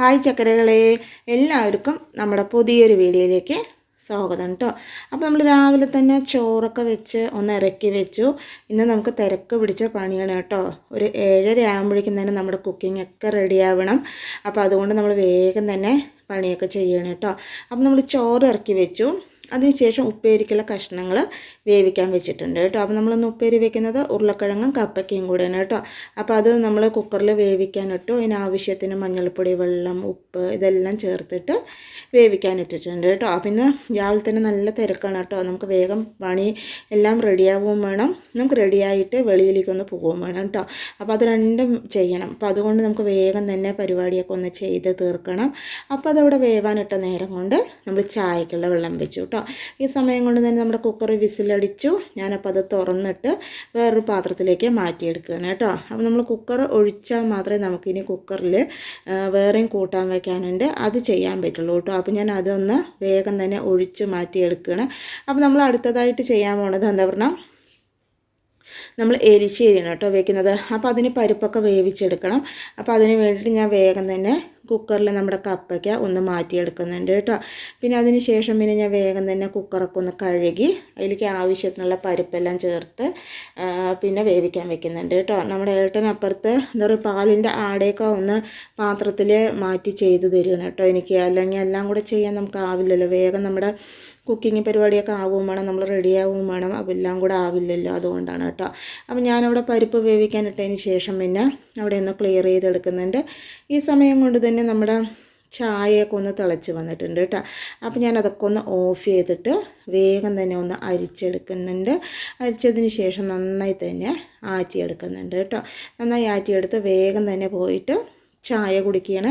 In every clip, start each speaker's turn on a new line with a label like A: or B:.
A: Hi ചക്കരകളെ എല്ലാവർക്കും നമ്മുടെ പുതിയൊരു വീഡിയോയിലേക്ക് സ്വാഗതം കേട്ടോ അപ്പോൾ നമ്മൾ രാവിലെ തന്നെ ചോറൊക്കെ വെച്ച് ഒന്ന് ഇറക്കി വെച്ചു. ഇന്ന് നമുക്ക് തിരക്ക് പിടിച്ച പണിയാണ് കേട്ടോ ഒരു ഏഴര ആകുമ്പോഴേക്കും തന്നെ നമ്മുടെ കുക്കിംഗ് ഒക്കെ റെഡി ആവണം. അപ്പോൾ അതുകൊണ്ട് നമ്മൾ വേഗം തന്നെ പണിയൊക്കെ ചെയ്യണം കേട്ടോ അപ്പോൾ നമ്മൾ ചോറ് ഇറക്കി വെച്ചു. അതിനുശേഷം ഉപ്പേരിക്കുള്ള കഷ്ണങ്ങൾ വേവിക്കാൻ വെച്ചിട്ടുണ്ട് കേട്ടോ. അപ്പോൾ നമ്മളൊന്ന് ഉപ്പേരി വെക്കുന്നത് ഉരുളക്കിഴങ്ങും കപ്പയ്ക്കയും കൂടെയാണ് കേട്ടോ. അപ്പോൾ അത് നമ്മൾ കുക്കറിൽ വേവിക്കാനിട്ടു. അതിന് ആവശ്യത്തിന് മഞ്ഞൾപ്പൊടി വെള്ളം ഉപ്പ് ഇതെല്ലാം ചേർത്തിട്ട് വേവിക്കാനിട്ടിട്ടുണ്ട് കേട്ടോ. അപ്പം ഇന്ന് രാവിലെ തന്നെ നല്ല തിരക്കാണ് കേട്ടോ. നമുക്ക് വേഗം പണി എല്ലാം റെഡിയാവുകയും വേണം. നമുക്ക് റെഡിയായിട്ട് വെളിയിലേക്കൊന്ന് പോകുകയും വേണം കേട്ടോ. അപ്പോൾ അത് രണ്ടും ചെയ്യണം. അപ്പോൾ അതുകൊണ്ട് നമുക്ക് വേഗം തന്നെ പരിപാടിയൊക്കെ ഒന്ന് ചെയ്ത് തീർക്കണം. അപ്പോൾ അതവിടെ വേവാനിട്ട നേരം കൊണ്ട് നമ്മൾ ചായക്കുള്ള വെള്ളം വെച്ചു കേട്ടോ. ഈ സമയം കൊണ്ട് തന്നെ നമ്മുടെ കുക്കർ വിസിലടിച്ചു. ഞാനപ്പോൾ അത് തുറന്നിട്ട് വേറൊരു പാത്രത്തിലേക്ക് മാറ്റിയെടുക്കുകയാണ് കേട്ടോ. അപ്പോൾ നമ്മൾ കുക്കർ ഒഴിച്ചാൽ മാത്രമേ നമുക്കിനി കുക്കറിൽ വേറെയും കൂട്ടാൻ വയ്ക്കാനുണ്ട് അത് ചെയ്യാൻ പറ്റുള്ളൂ കേട്ടോ. അപ്പോൾ ഞാൻ അതൊന്ന് വേഗം തന്നെ ഒഴിച്ച് മാറ്റിയെടുക്കുകയാണ്. അപ്പോൾ നമ്മൾ അടുത്തതായിട്ട് ചെയ്യാൻ പോണത് എന്താ പറഞ്ഞാൽ നമ്മൾ എരിശ്ശേരിയാണ് കേട്ടോ വെക്കുന്നത് അപ്പോൾ അതിന് പരിപ്പൊക്കെ വേവിച്ചെടുക്കണം. അപ്പോൾ അതിന് വേണ്ടിയിട്ട് ഞാൻ വേഗം തന്നെ കുക്കറിൽ നമ്മുടെ കപ്പയ്ക്ക ഒന്ന് മാറ്റിയെടുക്കുന്നുണ്ട് കേട്ടോ. പിന്നെ അതിന് ശേഷം പിന്നെ ഞാൻ വേഗം തന്നെ കുക്കറൊക്കെ ഒന്ന് കഴുകി അതിലേക്ക് ആവശ്യത്തിനുള്ള പരിപ്പെല്ലാം ചേർത്ത് പിന്നെ വേവിക്കാൻ വെക്കുന്നുണ്ട് കേട്ടോ. നമ്മുടെ ഏട്ടനപ്പുറത്ത് എന്താ പറയുക പാലിന്റെ ആടയൊക്കെ ഒന്ന് പാത്രത്തിൽ മാറ്റി ചെയ്ത് തരുകയാണ് കേട്ടോ. എനിക്ക് അല്ലെങ്കിൽ എല്ലാം കൂടെ ചെയ്യാൻ നമുക്ക് ആവില്ലല്ലോ. വേഗം നമ്മുടെ കുക്കിംഗ് പരിപാടിയൊക്കെ ആവുകയും വേണം നമ്മൾ റെഡിയാവുകയും വേണം. അപ്പോൾ എല്ലാം കൂടെ ആവില്ലല്ലോ അതുകൊണ്ടാണ് കേട്ടോ. അപ്പോൾ ഞാനവിടെ പരിപ്പ് വേവിക്കാനിട്ടതിന് ശേഷം പിന്നെ അവിടെ ഒന്ന് ക്ലിയർ ചെയ്തെടുക്കുന്നുണ്ട്. ഈ സമയം കൊണ്ട് തന്നെ നമ്മുടെ ചായയൊക്കെ ഒന്ന് തിളച്ച് വന്നിട്ടുണ്ട് കേട്ടോ. അപ്പോൾ ഞാൻ അതൊക്കെ ഒന്ന് ഓഫ് ചെയ്തിട്ട് വേഗം തന്നെ ഒന്ന് അരിച്ചെടുക്കുന്നുണ്ട്. അരിച്ചതിന് ശേഷം നന്നായി തന്നെ ആറ്റിയെടുക്കുന്നുണ്ട് കേട്ടോ. നന്നായി ആറ്റിയെടുത്ത് വേഗം തന്നെ പോയിട്ട് ചായ കുടിക്കുകയാണ്.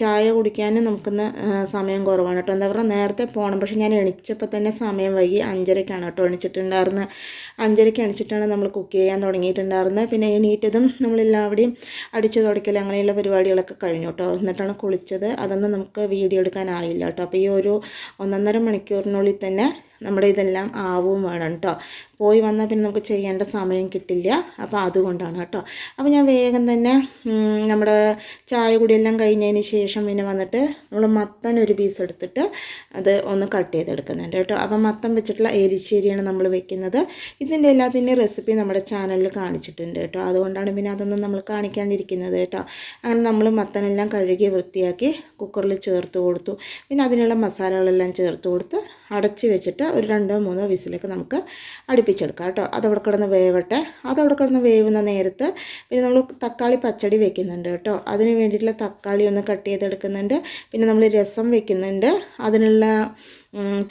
A: ചായ കുടിക്കാൻ നമുക്കിന്ന് സമയം കുറവാണ് കേട്ടോ. എന്താ പറയുക നേരത്തെ പോകണം പക്ഷേ ഞാൻ എണിച്ചപ്പോൾ തന്നെ സമയം വൈകി അഞ്ചരയ്ക്കാണ് കേട്ടോ എണിച്ചിട്ടുണ്ടായിരുന്നത് അഞ്ചരയ്ക്ക് എണിച്ചിട്ടാണ് നമ്മൾ കുക്ക് ചെയ്യാൻ തുടങ്ങിയിട്ടുണ്ടായിരുന്നത് പിന്നെ എണീറ്റതും നമ്മളെല്ലാവരുടെയും അടിച്ചു തുടക്കൽ അങ്ങനെയുള്ള പരിപാടികളൊക്കെ കഴിഞ്ഞു കേട്ടോ. എന്നിട്ടാണ് കുളിച്ചത്. അതൊന്നും നമുക്ക് വീഡിയോ എടുക്കാനായില്ല കേട്ടോ. അപ്പോൾ ഈ ഒരു ഒന്നൊന്നര മണിക്കൂറിനുള്ളിൽ തന്നെ നമ്മുടെ ഇതെല്ലാം ആവും വേണം കേട്ടോ പോയി വന്നാൽ പിന്നെ നമുക്ക് ചെയ്യേണ്ട സമയം കിട്ടില്ല. അപ്പോൾ അതുകൊണ്ടാണ് കേട്ടോ. അപ്പോൾ ഞാൻ വേഗം തന്നെ നമ്മുടെ ചായ കുടിയെല്ലാം കഴിഞ്ഞതിന് ശേഷം പിന്നെ വന്നിട്ട് നമ്മൾ മത്തൻ ഒരു പീസ് എടുത്തിട്ട് അത് ഒന്ന് കട്ട് ചെയ്തെടുക്കുന്നുണ്ട് കേട്ടോ. അപ്പോൾ മത്തം വെച്ചിട്ടുള്ള എരിശ്ശേരിയാണ് നമ്മൾ വെക്കുന്നത്. ഇതിന്റെ എല്ലാത്തിന്റെയും റെസിപ്പി നമ്മുടെ ചാനലിൽ കാണിച്ചിട്ടുണ്ട് കേട്ടോ. അതുകൊണ്ടാണ് പിന്നെ അതൊന്നും നമ്മൾ കാണിക്കാണ്ടിരിക്കുന്നത് കേട്ടോ. അങ്ങനെ നമ്മൾ മത്തനെല്ലാം കഴുകി വൃത്തിയാക്കി കുക്കറിൽ ചേർത്ത് കൊടുത്തു. പിന്നെ അതിനുള്ള മസാലകളെല്ലാം ചേർത്ത് കൊടുത്ത് അടച്ച് വെച്ചിട്ട് ഒരു രണ്ടോ മൂന്നോ വിസിലേക്ക് നമുക്ക് അടുപ്പിച്ചെടുക്കാം കേട്ടോ. അതവിടെ കിടന്ന് വേവട്ടെ. അതവിടെ കിടന്ന് വേവുന്ന നേരത്ത് പിന്നെ നമ്മൾ തക്കാളി പച്ചടി വെക്കുന്നുണ്ട് കേട്ടോ. അതിന് വേണ്ടിയിട്ടുള്ള തക്കാളി ഒന്ന് കട്ട് ചെയ്തെടുക്കുന്നുണ്ട്. പിന്നെ നമ്മൾ രസം വെക്കുന്നുണ്ട്. അതിനുള്ള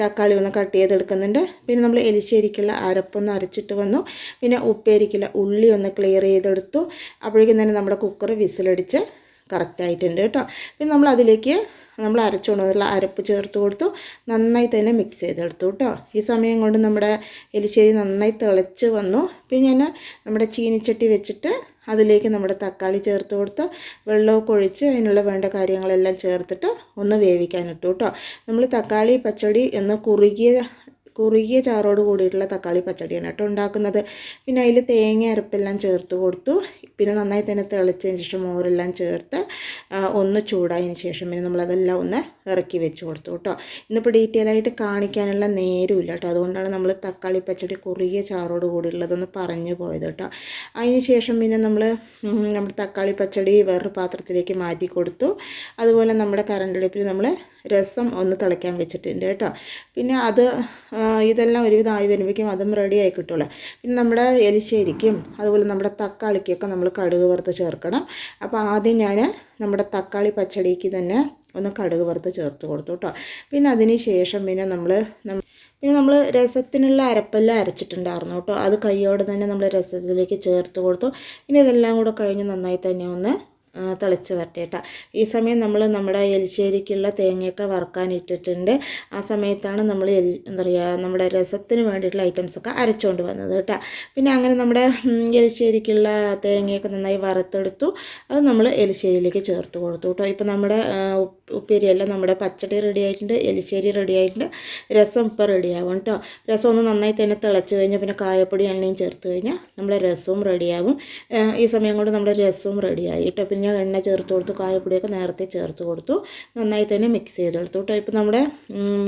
A: തക്കാളി ഒന്ന് കട്ട് ചെയ്തെടുക്കുന്നുണ്ട്. പിന്നെ നമ്മൾ എലിശ്ശേരിക്കുള്ള അരപ്പൊന്ന് അരച്ചിട്ട് വന്നു. പിന്നെ ഉപ്പേരിക്കുള്ള ഉള്ളി ഒന്ന് ക്ലിയർ ചെയ്തെടുത്തു. അപ്പോഴേക്കും തന്നെ നമ്മുടെ കുക്കർ വിസിലടിച്ച് കറക്റ്റായിട്ടുണ്ട് കേട്ടോ. പിന്നെ നമ്മൾ അതിലേക്ക് നമ്മൾ അരച്ചുകൊണ്ടുള്ള അരപ്പ് ചേർത്ത് കൊടുത്തു. നന്നായി തന്നെ മിക്സ് ചെയ്തെടുത്തു കേട്ടോ. ഈ സമയം കൊണ്ട് നമ്മുടെ എലിശ്ശേരി നന്നായി തിളച്ച് വന്നു. പിന്നെ ഞാൻ നമ്മുടെ ചീനിച്ചട്ടി വെച്ചിട്ട് അതിലേക്ക് നമ്മുടെ തക്കാളി ചേർത്ത് കൊടുത്ത്. വെള്ളമൊക്കെ ഒഴിച്ച് അതിനുള്ള വേണ്ട കാര്യങ്ങളെല്ലാം ചേർത്തിട്ട് ഒന്ന് വേവിക്കാനിട്ടു കേട്ടോ. നമ്മൾ തക്കാളി പച്ചടി എന്ന് കുറുകിയ കുറുകിയ ചാറോട് കൂടിയിട്ടുള്ള തക്കാളി പച്ചടിയാണ് കേട്ടോ ഉണ്ടാക്കുന്നത്. പിന്നെ അതിൽ തേങ്ങ അരപ്പെല്ലാം ചേർത്ത് കൊടുത്തു. പിന്നെ നന്നായി തന്നെ തിളച്ചതിന് ശേഷം മോരെല്ലാം ചേർത്ത് ഒന്ന് ചൂടായതിന് ശേഷം പിന്നെ നമ്മളതെല്ലാം ഒന്ന് ഇറക്കി വെച്ച് കൊടുത്തു കേട്ടോ. ഇന്നിപ്പോൾ ഡീറ്റെയിൽ ആയിട്ട് കാണിക്കാനുള്ള നേരമില്ല കേട്ടോ. അതുകൊണ്ടാണ് നമ്മൾ തക്കാളി പച്ചടി കുറുകിയ ചാറോട് കൂടിയുള്ളതൊന്ന് പറഞ്ഞു പോയത് കേട്ടോ. അതിന് ശേഷം പിന്നെ നമ്മൾ നമ്മുടെ തക്കാളി പച്ചടി വേറൊരു പാത്രത്തിലേക്ക് മാറ്റി കൊടുത്തു. അതുപോലെ നമ്മുടെ കറണ്ട് അടുപ്പിൽ നമ്മൾ രസം ഒന്ന് തിളയ്ക്കാൻ വെച്ചിട്ടുണ്ട് കേട്ടോ. പിന്നെ അത് ഇതെല്ലാം ഒരുവിധമായി വരുമ്പോഴേക്കും അതും റെഡി ആയി കിട്ടുള്ളൂ പിന്നെ നമ്മുടെ എലിശ്ശേരിക്കും അതുപോലെ നമ്മുടെ തക്കാളിക്കൊക്കെ നമ്മൾ കടുക് വറുത്ത് ചേർക്കണം. അപ്പോൾ ആദ്യം ഞാൻ നമ്മുടെ തക്കാളി പച്ചടിക്ക് തന്നെ ഒന്ന് കടുക് വറുത്ത് ചേർത്ത് കൊടുത്തു കേട്ടോ. പിന്നെ അതിന് ശേഷം പിന്നെ നമ്മൾ പിന്നെ നമ്മൾ രസത്തിനുള്ള അരപ്പെല്ലാം അരച്ചിട്ടുണ്ടായിരുന്നു കേട്ടോ. അത് കൈയോടെ തന്നെ നമ്മൾ രസത്തിലേക്ക് ചേർത്ത് കൊടുത്തു. ഇനി ഇതെല്ലാം കൂടെ കഴിഞ്ഞ് നന്നായി തന്നെ ഒന്ന് തിളച്ച് വരട്ടെ ഈ സമയം നമ്മൾ നമ്മുടെ എലിശ്ശേരിക്കുള്ള തേങ്ങയൊക്കെ വറുക്കാനിട്ടിട്ടുണ്ട് ആ സമയത്താണ് നമ്മൾ എൽ എന്താ പറയുക നമ്മുടെ രസത്തിന് വേണ്ടിയിട്ടുള്ള ഐറ്റംസൊക്കെ അരച്ചുകൊണ്ട് വന്നത് കേട്ടോ. പിന്നെ അങ്ങനെ നമ്മുടെ എലിശ്ശേരിക്കുള്ള തേങ്ങയൊക്കെ നന്നായി വറുത്തെടുത്തു. അത് നമ്മൾ എലിശ്ശേരിയിലേക്ക് ചേർത്ത് കൊടുത്തു കേട്ടോ. ഇപ്പോൾ നമ്മുടെ ഉപ്പേരിയെല്ലാം നമ്മുടെ പച്ചടി റെഡി ആയിട്ടുണ്ട്. എലിശ്ശേരി റെഡി ആയിട്ടുണ്ട്. രസം ഇപ്പോൾ ആവും കേട്ടോ. രസം ഒന്ന് നന്നായി തന്നെ തിളച്ച് കഴിഞ്ഞാൽ പിന്നെ കായപ്പൊടി എണ്ണയും ചേർത്ത് കഴിഞ്ഞാൽ നമ്മുടെ രസവും റെഡിയാവും ഈ സമയം കൊണ്ട് നമ്മുടെ രസവും റെഡിയായി കേട്ടോ. പിന്നെ ഞാൻ എണ്ണ ചേർത്ത് കൊടുത്തു കായപ്പൊടിയൊക്കെ നേരത്തെ ചേർത്ത് കൊടുത്തു. നന്നായി തന്നെ മിക്സ് ചെയ്തെടുത്തു കേട്ടോ ഇപ്പോൾ നമ്മുടെ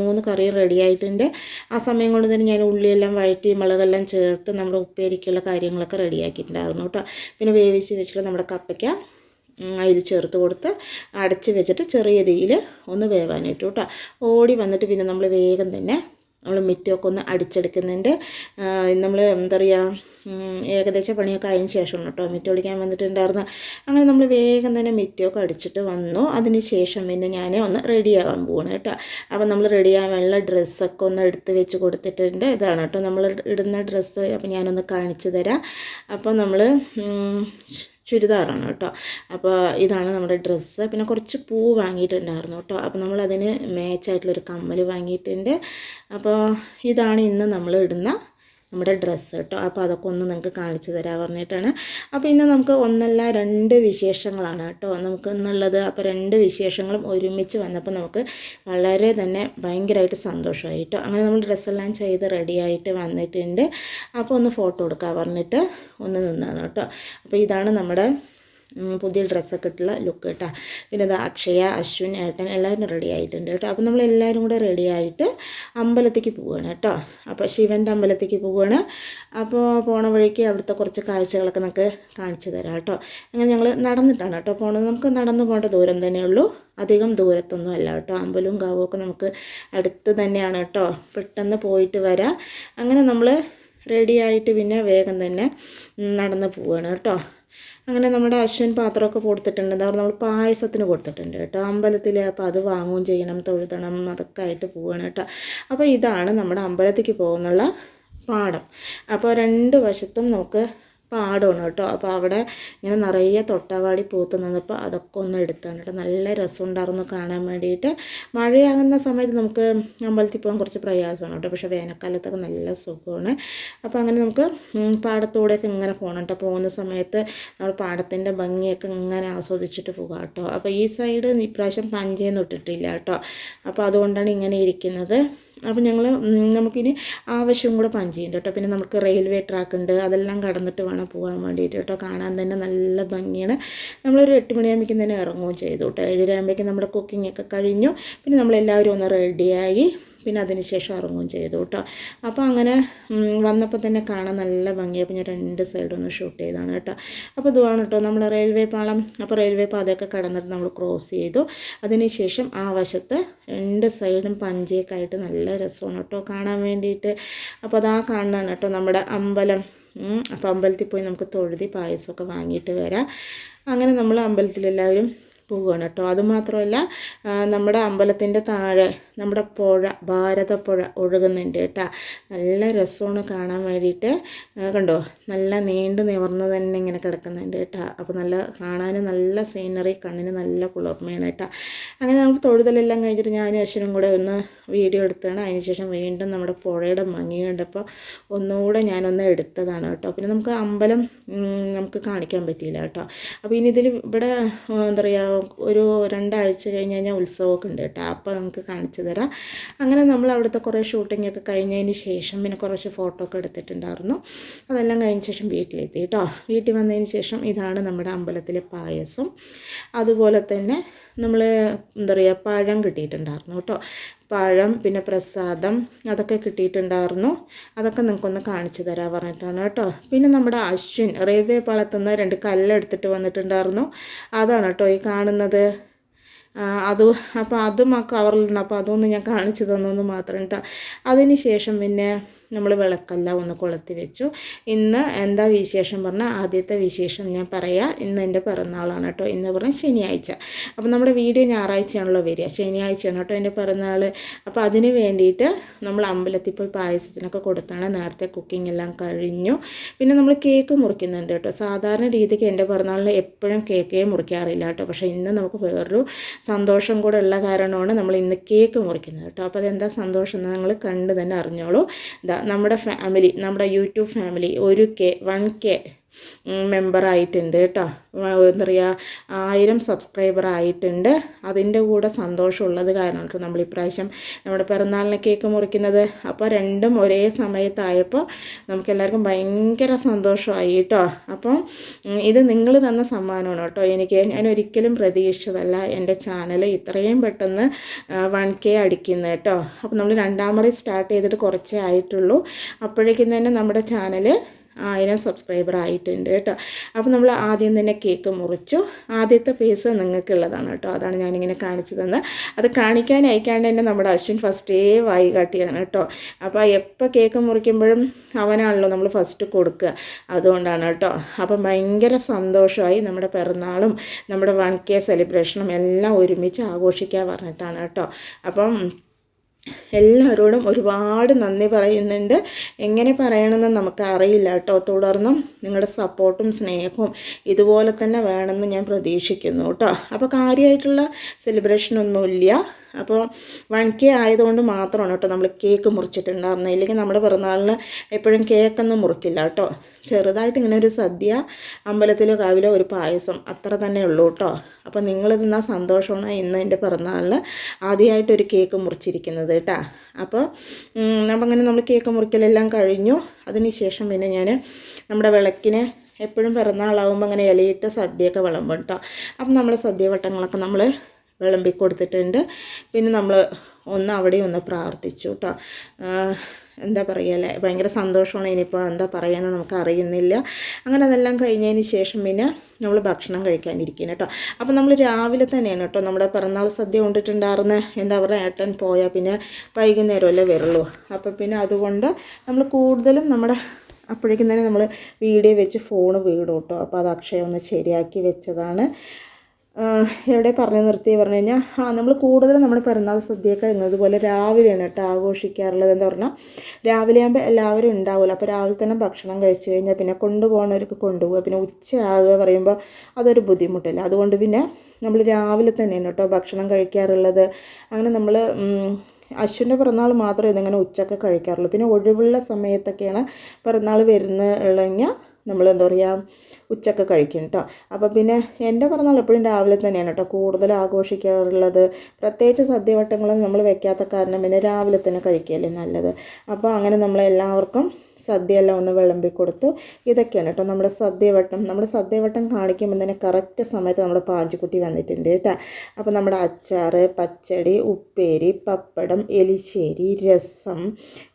A: മൂന്ന് കറി റെഡി ആയിട്ടുണ്ട്. ആ സമയം കൊണ്ട് തന്നെ ഞാൻ ഉള്ളിയെല്ലാം വഴറ്റി മുളകെല്ലാം ചേർത്ത് നമ്മുടെ ഉപ്പേരിക്കുള്ള കാര്യങ്ങളൊക്കെ റെഡിയാക്കിയിട്ടുണ്ടായിരുന്നു കേട്ടോ പിന്നെ വേവിച്ച് വെച്ചിട്ട് നമ്മുടെ കപ്പയ്ക്ക അതിൽ ചേർത്ത് കൊടുത്ത് അടച്ച് വെച്ചിട്ട് ചെറിയ തീയിൽ ഒന്ന് വേവാനായിട്ട് കേട്ടോ ഓടി വന്നിട്ട് പിന്നെ നമ്മൾ വേഗം തന്നെ നമ്മൾ മിറ്റമൊക്കെ ഒന്ന് അടിച്ചെടുക്കുന്നുണ്ട് നമ്മൾ എന്താ പറയുക ഏകദേശം പണിയൊക്കെ ആയതിന് ശേഷം കേട്ടോ മിറ്റ് ഒളിക്കാൻ വന്നിട്ടുണ്ടായിരുന്നു അങ്ങനെ നമ്മൾ വേഗം തന്നെ മിറ്റമൊക്കെ അടിച്ചിട്ട് വന്നു. അതിന് ശേഷം പിന്നെ ഞാൻ ഒന്ന് റെഡിയാകാൻ പോവാണ് കേട്ടോ. അപ്പം നമ്മൾ റെഡിയാകാനുള്ള ഡ്രസ്സൊക്കെ ഒന്ന് എടുത്ത് വെച്ച് കൊടുത്തിട്ടുണ്ട്. ഇതാണ് കേട്ടോ നമ്മൾ ഇടുന്ന ഡ്രസ്സ്. അപ്പം ഞാനൊന്ന് കാണിച്ചു തരാം. അപ്പോൾ നമ്മൾ ചുരിദാറാണ് കേട്ടോ. അപ്പോൾ ഇതാണ് നമ്മുടെ ഡ്രസ്സ് പിന്നെ കുറച്ച് പൂ വാങ്ങിയിട്ടുണ്ടായിരുന്നു കേട്ടോ. അപ്പോൾ നമ്മൾ അതിന് മാച്ചായിട്ടുള്ളൊരു കമ്മൽ വാങ്ങിയിട്ടുണ്ട്. അപ്പോൾ ഇതാണ് ഇന്ന് നമ്മൾ ഇടുന്ന നമ്മുടെ ഡ്രസ്സ് കേട്ടോ. അപ്പോൾ അതൊക്കെ ഒന്ന് നിങ്ങൾക്ക് കാണിച്ചു തരാൻ പറഞ്ഞിട്ടാണ്. അപ്പോൾ ഇന്ന് നമുക്ക് ഒന്നല്ല രണ്ട് വിശേഷങ്ങളാണ് കേട്ടോ. നമുക്ക് എന്നുള്ളത് അപ്പോൾ രണ്ട് വിശേഷങ്ങളും ഒരുമിച്ച് വന്നപ്പോൾ നമുക്ക് വളരെ തന്നെ ഭയങ്കരമായിട്ട് സന്തോഷമായി കേട്ടോ. അങ്ങനെ നമ്മൾ ഡ്രസ്സെല്ലാം ചെയ്ത് റെഡിയായിട്ട് വന്നിട്ടുണ്ട്. അപ്പോൾ ഒന്ന് ഫോട്ടോ എടുക്കാൻ പറഞ്ഞിട്ട് ഒന്ന് നിന്നാണ് കേട്ടോ. അപ്പോൾ ഇതാണ് നമ്മുടെ പുതിയ ഡ്രസ്സൊക്കെ ഇട്ടുള്ള ലുക്ക് കേട്ടോ പിന്നെ ഇത് അക്ഷയ അശ്വിൻ ഏട്ടൻ എല്ലാവരും റെഡി ആയിട്ടുണ്ട് കേട്ടോ. അപ്പോൾ നമ്മൾ എല്ലാവരും കൂടെ റെഡി ആയിട്ട് അമ്പലത്തേക്ക് പോവുകയാണ് കേട്ടോ. അപ്പോൾ ശിവന്റെ അമ്പലത്തേക്ക് പോവുകയാണ് അപ്പോൾ പോണ വഴിക്ക് അവിടുത്തെ കുറച്ച് കാഴ്ചകളൊക്കെ നമുക്ക് കാണിച്ചു തരാം കേട്ടോ. അങ്ങനെ ഞങ്ങൾ നടന്നിട്ടാണ് കേട്ടോ പോണത്. നമുക്ക് നടന്നു പോകേണ്ട ദൂരം തന്നെ തന്നെയുള്ളൂ അധികം ദൂരത്തൊന്നും അല്ല കേട്ടോ. അമ്പലവും കാവും ഒക്കെ നമുക്ക് അടുത്ത് തന്നെയാണ് കേട്ടോ. പെട്ടെന്ന് പോയിട്ട് വരാം. അങ്ങനെ നമ്മൾ റെഡിയായിട്ട് പിന്നെ വേഗം തന്നെ നടന്ന് പോവുകയാണ് കേട്ടോ. അങ്ങനെ നമ്മുടെ അശ്വൻ പാത്രമൊക്കെ കൊടുത്തിട്ടുണ്ട്. എന്താ പറയുക നമ്മൾ പായസത്തിന് കൊടുത്തിട്ടുണ്ട് കേട്ടോ. അമ്പലത്തിൽ അപ്പോൾ അത് വാങ്ങുകയും ചെയ്യണം തൊഴുതണം അതൊക്കെ ആയിട്ട് പോവുകയാണ് കേട്ടോ. അപ്പോൾ ഇതാണ് നമ്മുടെ അമ്പലത്തിലേക്ക് പോകുന്നുള്ള പാടം അപ്പോൾ രണ്ട് വശത്തും നമുക്ക് പാടമാണ് കേട്ടോ. അപ്പോൾ അവിടെ ഇങ്ങനെ നിറയെ തൊട്ടവാടി പൂത്ത് നിന്നപ്പോൾ അതൊക്കെ ഒന്ന് എടുത്താണ് കേട്ടോ. നല്ല രസമുണ്ടായിരുന്നു കാണാൻ വേണ്ടിയിട്ട്. മഴയാകുന്ന സമയത്ത് നമുക്ക് അമ്പലത്തിൽ പോകാൻ കുറച്ച് പ്രയാസമാണ് കേട്ടോ. പക്ഷേ വേനൽക്കാലത്തൊക്കെ നല്ല സുഖമാണ്. അപ്പോൾ അങ്ങനെ നമുക്ക് പാടത്തൂടെയൊക്കെ ഇങ്ങനെ പോകണം കേട്ടോ. പോകുന്ന സമയത്ത് നമ്മൾ പാടത്തിന്റെ ഭംഗിയൊക്കെ ഇങ്ങനെ ആസ്വദിച്ചിട്ട് പോകാം കേട്ടോ. അപ്പോൾ ഈ സൈഡ് ഇപ്രാവശ്യം പഞ്ചയൊന്നും ഇട്ടിട്ടില്ല കേട്ടോ. അപ്പോൾ അതുകൊണ്ടാണ് ഇങ്ങനെ ഇരിക്കുന്നത്. അപ്പോൾ ഞങ്ങൾ നമുക്കിനി ആവശ്യം കൂടെ പഞ്ച് ചെയ്യുന്നുണ്ട് കേട്ടോ. പിന്നെ നമുക്ക് റെയിൽവേ ട്രാക്ക് ഉണ്ട്. അതെല്ലാം കടന്നിട്ട് വേണം പോകാൻ വേണ്ടിയിട്ട് കേട്ടോ. കാണാൻ തന്നെ നല്ല ഭംഗിയാണ്. നമ്മളൊരു എട്ട് മണിയാകുമ്പോഴേക്കും തന്നെ ഇറങ്ങുകയും ചെയ്തു കേട്ടോ. ഏഴരയാകുമ്പോഴേക്കും നമ്മുടെ കുക്കിംഗ് ഒക്കെ കഴിഞ്ഞു. പിന്നെ നമ്മളെല്ലാവരും ഒന്ന് റെഡിയായി പിന്നെ അതിന് ശേഷം ഇറങ്ങുകയും ചെയ്തു കേട്ടോ. അപ്പോൾ അങ്ങനെ വന്നപ്പോൾ തന്നെ കാണാൻ നല്ല ഭംഗിയപ്പോൾ ഞാൻ രണ്ട് സൈഡൊന്ന് ഷൂട്ട് ചെയ്താണ് കേട്ടോ. അപ്പോൾ ഇതുമാണ് കേട്ടോ നമ്മൾ റെയിൽവേ പാളം. അപ്പോൾ റെയിൽവേ പാതയൊക്കെ കടന്നിട്ട് നമ്മൾ ക്രോസ് ചെയ്തു. അതിന് ശേഷം ആ വശത്ത് രണ്ട് സൈഡും പഞ്ചയൊക്കെ ആയിട്ട് നല്ല രസമാണ് കേട്ടോ കാണാൻ വേണ്ടിയിട്ട്. അപ്പോൾ അതാ കാണുന്നതാണ് കേട്ടോ നമ്മുടെ അമ്പലം. അപ്പോൾ അമ്പലത്തിൽ പോയി നമുക്ക് തൊഴുതി പായസമൊക്കെ വാങ്ങിയിട്ട് വരാം. അങ്ങനെ നമ്മൾ അമ്പലത്തിലെല്ലാവരും പോവുകയാണ് കേട്ടോ. അതുമാത്രമല്ല നമ്മുടെ അമ്പലത്തിന്റെ താഴെ നമ്മുടെ പുഴ ഭാരതപ്പുഴ ഒഴുകുന്നുണ്ട് കേട്ടോ. നല്ല രസമാണ് കാണാൻ വേണ്ടിയിട്ട്. കണ്ടോ? നല്ല നീണ്ടു നിവർന്ന് തന്നെ ഇങ്ങനെ കിടക്കുന്നുണ്ട് കേട്ടോ. അപ്പോൾ നല്ല കാണാൻ നല്ല സീനറി കണ്ണിന് നല്ല കുളിർമയാണ് കേട്ടോ. അങ്ങനെ നമുക്ക് തൊഴുതലെല്ലാം കഴിഞ്ഞിട്ട് ഞാനും അശ്വനും കൂടെ ഒന്ന് വീഡിയോ എടുത്താണ്. അതിനുശേഷം വീണ്ടും നമ്മുടെ പുഴയുടെ മങ്ങി കണ്ടപ്പോൾ ഒന്നുകൂടെ ഞാനൊന്ന് എടുത്തതാണ് കേട്ടോ. പിന്നെ നമുക്ക് അമ്പലം നമുക്ക് കാണിക്കാൻ പറ്റിയില്ല കേട്ടോ. അപ്പോൾ ഇനി ഇതിൽ ഇവിടെ എന്താ പറയുക ഒരു രണ്ടാഴ്ച കഴിഞ്ഞ് കഴിഞ്ഞാൽ ഉത്സവമൊക്കെ ഉണ്ട് കേട്ടോ. അപ്പോൾ നമുക്ക് കാണിച്ചു തരാം അങ്ങനെ നമ്മൾ അവിടുത്തെ കുറേ ഷൂട്ടിംഗ് ഒക്കെ കഴിഞ്ഞതിന് ശേഷം പിന്നെ കുറച്ച് ഫോട്ടോ ഒക്കെ എടുത്തിട്ടുണ്ടായിരുന്നു. അതെല്ലാം കഴിഞ്ഞ ശേഷം വീട്ടിലെത്തി കേട്ടോ. വീട്ടിൽ വന്നതിന് ശേഷം ഇതാണ് നമ്മുടെ അമ്പലത്തിലെ പായസം. അതുപോലെ തന്നെ നമ്മൾ എന്താ പറയുക പഴം കിട്ടിയിട്ടുണ്ടായിരുന്നു കേട്ടോ. പഴം പിന്നെ പ്രസാദം അതൊക്കെ കിട്ടിയിട്ടുണ്ടായിരുന്നു. അതൊക്കെ നിങ്ങൾക്കൊന്ന് കാണിച്ചു തരാൻ പറഞ്ഞിട്ടാണ് കേട്ടോ. പിന്നെ നമ്മുടെ അശ്വിൻ റെയിൽവേ പാളത്തുനിന്ന് രണ്ട് കല്ലെടുത്തിട്ട് വന്നിട്ടുണ്ടായിരുന്നു. അതാണ് കേട്ടോ ഈ കാണുന്നത്. അത് അപ്പോൾ അതും ആ കവറിലുണ്ട് അപ്പോൾ അതൊന്ന് ഞാൻ കാണിച്ചു തന്നു മാത്രം കേട്ടോ അതിന് ശേഷം പിന്നെ നമ്മൾ വിളക്കെല്ലാം ഒന്ന് കൊളുത്തി വെച്ചു. ഇന്ന് എന്താ വിശേഷം പറഞ്ഞാൽ ആദ്യത്തെ വിശേഷം ഞാൻ പറയാം. ഇന്ന് എന്റെ പിറന്നാളാണ് കേട്ടോ. ഇന്ന് പറഞ്ഞാൽ ശനിയാഴ്ച. അപ്പോൾ നമ്മുടെ വീഡിയോ ഞായറാഴ്ചയാണല്ലോ വരിക. ശനിയാഴ്ചയാണ് കേട്ടോ എന്റെ പിറന്നാൾ അപ്പോൾ അതിന് വേണ്ടിയിട്ട് നമ്മൾ അമ്പലത്തിൽ പോയി പായസത്തിനൊക്കെ കൊടുത്താണ്. നേരത്തെ കുക്കിംഗ് എല്ലാം കഴിഞ്ഞു. പിന്നെ നമ്മൾ കേക്ക് മുറിക്കുന്നുണ്ട് കേട്ടോ. സാധാരണ രീതിക്ക് എന്റെ പിറന്നാളിന് എപ്പോഴും കേക്കേ മുറിക്കാറില്ല കേട്ടോ. പക്ഷേ ഇന്ന് നമുക്ക് വേറൊരു സന്തോഷം കൂടെ ഉള്ള കാരണമാണ് നമ്മൾ ഇന്ന് കേക്ക് മുറിക്കുന്നത് കേട്ടോ. അപ്പോൾ അതെന്താ സന്തോഷം എന്ന് നിങ്ങൾ കണ്ട് തന്നെ അറിഞ്ഞോളൂ. ഇതാ നമ്മുടെ ഫാമിലി നമ്മുടെ യൂട്യൂബ് ഫാമിലി ഒരു കെ വൺ കെ മെമ്പർ ആയിട്ടുണ്ട് കേട്ടോ. എന്താ പറയുക ആയിരം സബ്സ്ക്രൈബർ ആയിട്ടുണ്ട്. അതിന്റെ കൂടെ സന്തോഷമുള്ളത് കാരണം കേട്ടോ നമ്മൾ ഇപ്രാവശ്യം നമ്മുടെ പിറന്നാളിന് കേക്ക് മുറിക്കുന്നത്. അപ്പോൾ രണ്ടും ഒരേ സമയത്തായപ്പോൾ നമുക്കെല്ലാവർക്കും ഭയങ്കര സന്തോഷമായി കേട്ടോ. അപ്പം ഇത് നിങ്ങൾ തന്ന സമ്മാനമാണ് കേട്ടോ. എനിക്ക് ഞാൻ ഒരിക്കലും പ്രതീക്ഷിച്ചതല്ല എന്റെ ചാനൽ ഇത്രയും പെട്ടെന്ന് വൺ കെ അടിക്കുന്നത് കേട്ടോ. അപ്പോൾ നമ്മൾ രണ്ടാമത് സ്റ്റാർട്ട് ചെയ്തിട്ട് കുറച്ചേ ആയിട്ടുള്ളൂ. അപ്പോഴേക്കും തന്നെ നമ്മുടെ ചാനൽ ആയിരം സബ്സ്ക്രൈബർ ആയിട്ടുണ്ട് കേട്ടോ. അപ്പോൾ നമ്മൾ ആദ്യം തന്നെ കേക്ക് മുറിച്ചു. ആദ്യത്തെ പീസ് നിങ്ങൾക്കുള്ളതാണ് കേട്ടോ. അതാണ് ഞാനിങ്ങനെ കാണിച്ചു തന്നത് അത് കാണിക്കാൻ അയക്കാണ്ട് തന്നെ നമ്മുടെ അശ്വിൻ ഫസ്റ്റേ വായി കാട്ടിയതാണ് കേട്ടോ. അപ്പോൾ എപ്പോൾ കേക്ക് മുറിക്കുമ്പോഴും അവനാണല്ലോ നമ്മൾ ഫസ്റ്റ് കൊടുക്കുക. അതുകൊണ്ടാണ് കേട്ടോ. അപ്പം ഭയങ്കര സന്തോഷമായി നമ്മുടെ പിറന്നാളും നമ്മുടെ വൺ കെ സെലിബ്രേഷനും എല്ലാം ഒരുമിച്ച് ആഘോഷിക്കാൻ പറഞ്ഞിട്ടാണ് കേട്ടോ. അപ്പം എല്ലാവരോടും ഒരുപാട് നന്ദി പറയുന്നുണ്ട്. എങ്ങനെ പറയണമെന്ന് നമുക്ക് അറിയില്ല കേട്ടോ. തുടർന്നും നിങ്ങളുടെ സപ്പോർട്ടും സ്നേഹവും ഇതുപോലെ തന്നെ വേണമെന്ന് ഞാൻ പ്രതീക്ഷിക്കുന്നു കേട്ടോ. അപ്പോൾ കാര്യമായിട്ടുള്ള സെലിബ്രേഷനൊന്നുമില്ല അപ്പോൾ വൺ കെ ആയതുകൊണ്ട് മാത്രമാണ് കേട്ടോ നമ്മൾ കേക്ക് മുറിച്ചിട്ടുണ്ടായിരുന്നത്. ഇല്ലെങ്കിൽ നമ്മുടെ പിറന്നാളിന് എപ്പോഴും കേക്കൊന്നും മുറിക്കില്ല കേട്ടോ. ചെറുതായിട്ട് ഇങ്ങനെ ഒരു സദ്യ അമ്പലത്തിലോ കാവിലോ ഒരു പായസം അത്ര തന്നെ ഉള്ളൂ കേട്ടോ. അപ്പോൾ നിങ്ങൾ തിന്നാൽ സന്തോഷമാണ് ഇന്ന് എന്റെ പിറന്നാളിൽ ആദ്യമായിട്ടൊരു കേക്ക് മുറിച്ചിരിക്കുന്നത് കേട്ടോ. അപ്പോൾ അങ്ങനെ നമ്മൾ കേക്ക് മുറിക്കലെല്ലാം കഴിഞ്ഞു. അതിന് ശേഷം പിന്നെ ഞാൻ നമ്മുടെ വിളക്കിന് എപ്പോഴും പിറന്നാളാവുമ്പോൾ അങ്ങനെ ഇലയിട്ട് സദ്യയൊക്കെ വിളമ്പും കേട്ടോ. അപ്പം നമ്മൾ സദ്യ വട്ടങ്ങളൊക്കെ നമ്മൾ വിളമ്പി കൊടുത്തിട്ടുണ്ട് പിന്നെ നമ്മൾ ഒന്ന് അവിടെ ഒന്ന് പ്രാർത്ഥിച്ചു കേട്ടോ. എന്താ പറയുക ഭയങ്കര സന്തോഷമാണ് ഇനിയിപ്പോൾ എന്താ പറയുകയെന്ന് നമുക്ക് അറിയുന്നില്ല. അങ്ങനെ അതെല്ലാം കഴിഞ്ഞതിന് ശേഷം പിന്നെ നമ്മൾ ഭക്ഷണം കഴിക്കാനിരിക്കുന്നു കേട്ടോ. അപ്പോൾ നമ്മൾ രാവിലെ തന്നെയാണ് കേട്ടോ നമ്മുടെ പിറന്നാൾ സദ്യ കൊണ്ടിട്ടുണ്ടായിരുന്ന. എന്താ പറയുക ഏട്ടൻ പോയാൽ പിന്നെ വൈകുന്നേരമല്ലേ വരുള്ളൂ. അപ്പോൾ പിന്നെ അതുകൊണ്ട് നമ്മൾ കൂടുതലും നമ്മുടെ അപ്പോഴേക്കും തന്നെ നമ്മൾ വീഡിയോ വെച്ച് ഫോൺ വീടും കേട്ടോ. അപ്പോൾ അത് അക്ഷയ ഒന്ന് ശരിയാക്കി വെച്ചതാണ്. എവിടെ പറഞ്ഞു നിർത്തി പറഞ്ഞു കഴിഞ്ഞാൽ ആ നമ്മൾ കൂടുതലും നമ്മുടെ പിറന്നാൾ സദ്യയൊക്കെ എന്നതുപോലെ രാവിലെയാണ് കേട്ടോ ആഘോഷിക്കാറുള്ളത് എന്ന് പറഞ്ഞാൽ രാവിലെ ആകുമ്പോൾ എല്ലാവരും ഉണ്ടാവില്ല അപ്പോൾ രാവിലെ തന്നെ ഭക്ഷണം കഴിച്ചു കഴിഞ്ഞാൽ പിന്നെ കൊണ്ടുപോകണവർക്ക് കൊണ്ടുപോകുക പിന്നെ ഉച്ചയാകുക പറയുമ്പോൾ അതൊരു ബുദ്ധിമുട്ടില്ല. അതുകൊണ്ട് പിന്നെ നമ്മൾ രാവിലെ തന്നെയാണ് കേട്ടോ ഭക്ഷണം കഴിക്കാറുള്ളത്. അങ്ങനെ നമ്മൾ അശ്വിന്റെ പിറന്നാൾ മാത്രമേ ഇതിങ്ങനെ ഉച്ചയ്ക്ക് കഴിക്കാറുള്ളൂ. പിന്നെ ഒഴിവുള്ള സമയത്തൊക്കെയാണ് പിറന്നാൾ വരുന്നുള്ളെങ്കിൽ നമ്മൾ എന്താ പറയുക ഉച്ചയ്ക്ക് കഴിക്കും കേട്ടോ അപ്പോൾ പിന്നെ എന്റെ പിറന്നാൾ എപ്പോഴും രാവിലെ തന്നെയാണ് കേട്ടോ കൂടുതൽ ആഘോഷിക്കാറുള്ളത്. പ്രത്യേകിച്ച് സദ്യവട്ടങ്ങളൊന്നും നമ്മൾ വെക്കാത്ത കാരണം പിന്നെ രാവിലെ തന്നെ കഴിക്കുകയല്ലേ നല്ലത്. അപ്പോൾ അങ്ങനെ നമ്മളെല്ലാവർക്കും സദ്യയെല്ലാം ഒന്ന് വിളമ്പി കൊടുത്തു. ഇതൊക്കെയാണ് കേട്ടോ നമ്മുടെ സദ്യവട്ടം. നമ്മുടെ സദ്യവട്ടം കാണിക്കുമ്പോൾ തന്നെ കറക്റ്റ് സമയത്ത് നമ്മുടെ പാഞ്ചിക്കുട്ടി വന്നിട്ടുണ്ട് കേട്ടോ അപ്പോൾ നമ്മുടെ അച്ചാറ് പച്ചടി ഉപ്പേരി പപ്പടം എലിശ്ശേരി രസം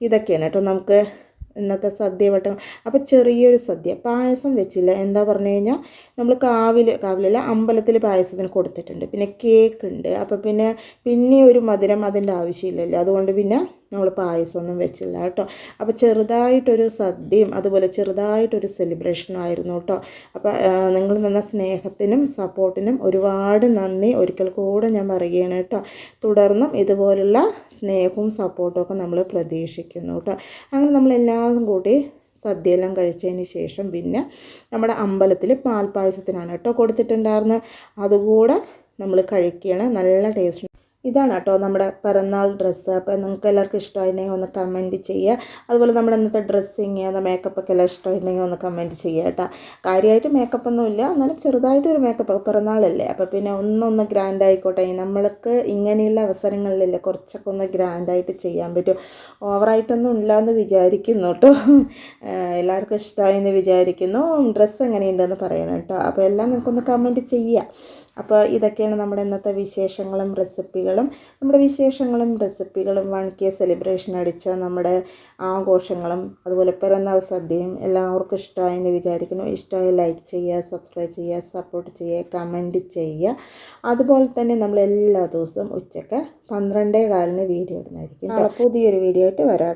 A: ഇതൊക്കെയാണ് കേട്ടോ നമുക്ക് ഇന്നത്തെ സദ്യ വട്ടം അപ്പോൾ ചെറിയൊരു സദ്യ. പായസം വെച്ചില്ല. എന്താ പറഞ്ഞു കഴിഞ്ഞാൽ നമ്മൾ കാവിൽ കാവിലല്ല അമ്പലത്തിൽ പായസത്തിന് കൊടുത്തിട്ടുണ്ട്. പിന്നെ കേക്ക് ഉണ്ട്. അപ്പോൾ പിന്നെ പിന്നെ ഒരു മധുരം അതിന്റെ ആവശ്യമില്ലല്ലോ. അതുകൊണ്ട് പിന്നെ നമ്മൾ പായസമൊന്നും വെച്ചില്ല കേട്ടോ. അപ്പോൾ ചെറുതായിട്ടൊരു സദ്യയും അതുപോലെ ചെറുതായിട്ടൊരു സെലിബ്രേഷനും ആയിരുന്നു കേട്ടോ. അപ്പോൾ നിങ്ങൾ തന്ന സ്നേഹത്തിനും സപ്പോർട്ടിനും ഒരുപാട് നന്ദി. ഒരിക്കൽ കൂടെ ഞാൻ പറയുകയാണ് കേട്ടോ. തുടർന്നും ഇതുപോലുള്ള സ്നേഹവും സപ്പോർട്ടും ഒക്കെ നമ്മൾ പ്രതീക്ഷിക്കുന്നു കേട്ടോ. അങ്ങനെ നമ്മളെല്ലാം കൂടി സദ്യയെല്ലാം കഴിച്ചതിന് ശേഷം പിന്നെ നമ്മുടെ അമ്പലത്തിൽ പാൽപ്പായസത്തിനാണ് കേട്ടോ കൊടുത്തിട്ടുണ്ടായിരുന്നത്. അതുകൂടെ നമ്മൾ കഴിക്കുകയാണ്. നല്ല ടേസ്റ്റ് ഇതാണ് കേട്ടോ നമ്മുടെ പിറന്നാൾ ഡ്രസ്സ്. അപ്പോൾ നിങ്ങൾക്ക് എല്ലാവർക്കും ഇഷ്ടമായിട്ടുണ്ടെങ്കിൽ ഒന്ന് കമന്റ് ചെയ്യുക. അതുപോലെ നമ്മുടെ ഇന്നത്തെ ഡ്രസ്സിങ് മേക്കപ്പ് ഒക്കെ എല്ലാം ഇഷ്ടമായിട്ടുണ്ടെങ്കിൽ ഒന്ന് കമന്റ് ചെയ്യുക കേട്ടോ. കാര്യമായിട്ട് മേക്കപ്പ് ഒന്നുമില്ല എന്നാലും ചെറുതായിട്ടൊരു മേക്കപ്പ് പിറന്നാളല്ലേ? അപ്പോൾ പിന്നെ ഒന്നൊന്ന് ഗ്രാൻഡ് ആയിക്കോട്ടെ. നമ്മൾക്ക് ഇങ്ങനെയുള്ള അവസരങ്ങളിലല്ലേ കുറച്ചൊക്കെ ഒന്ന് ഗ്രാൻഡായിട്ട് ചെയ്യാൻ പറ്റും. ഓവറായിട്ടൊന്നും ഇല്ല എന്ന് വിചാരിക്കുന്നു കേട്ടോ. എല്ലാവർക്കും ഇഷ്ടമായി എന്ന് വിചാരിക്കുന്നു. ഡ്രസ്സ് എങ്ങനെയുണ്ടെന്ന് പറയണം കേട്ടോ. അപ്പോൾ എല്ലാം നിങ്ങൾക്കൊന്ന് കമന്റ് ചെയ്യുക. അപ്പോൾ ഇതൊക്കെയാണ് നമ്മുടെ ഇന്നത്തെ വിശേഷങ്ങളും റെസിപ്പികളും നമ്മുടെ വിശേഷങ്ങളും റെസിപ്പികളും വൺ കെ സെലിബ്രേഷൻ അടിച്ച നമ്മുടെ ആഘോഷങ്ങളും അതുപോലെ പിറന്നാൾ സദ്യയും എല്ലാവർക്കും ഇഷ്ടമായെന്ന് വിചാരിക്കുന്നു. ഇഷ്ടമായി ലൈക്ക് ചെയ്യുക സബ്സ്ക്രൈബ് ചെയ്യുക സപ്പോർട്ട് ചെയ്യുക കമന്റ് ചെയ്യുക. അതുപോലെ തന്നെ നമ്മൾ എല്ലാ ദിവസവും ഉച്ചയ്ക്ക് പന്ത്രണ്ടേ കാലിന് വീഡിയോ ഇടുന്നതായിരിക്കും പുതിയൊരു വീഡിയോ ആയിട്ട് വരാം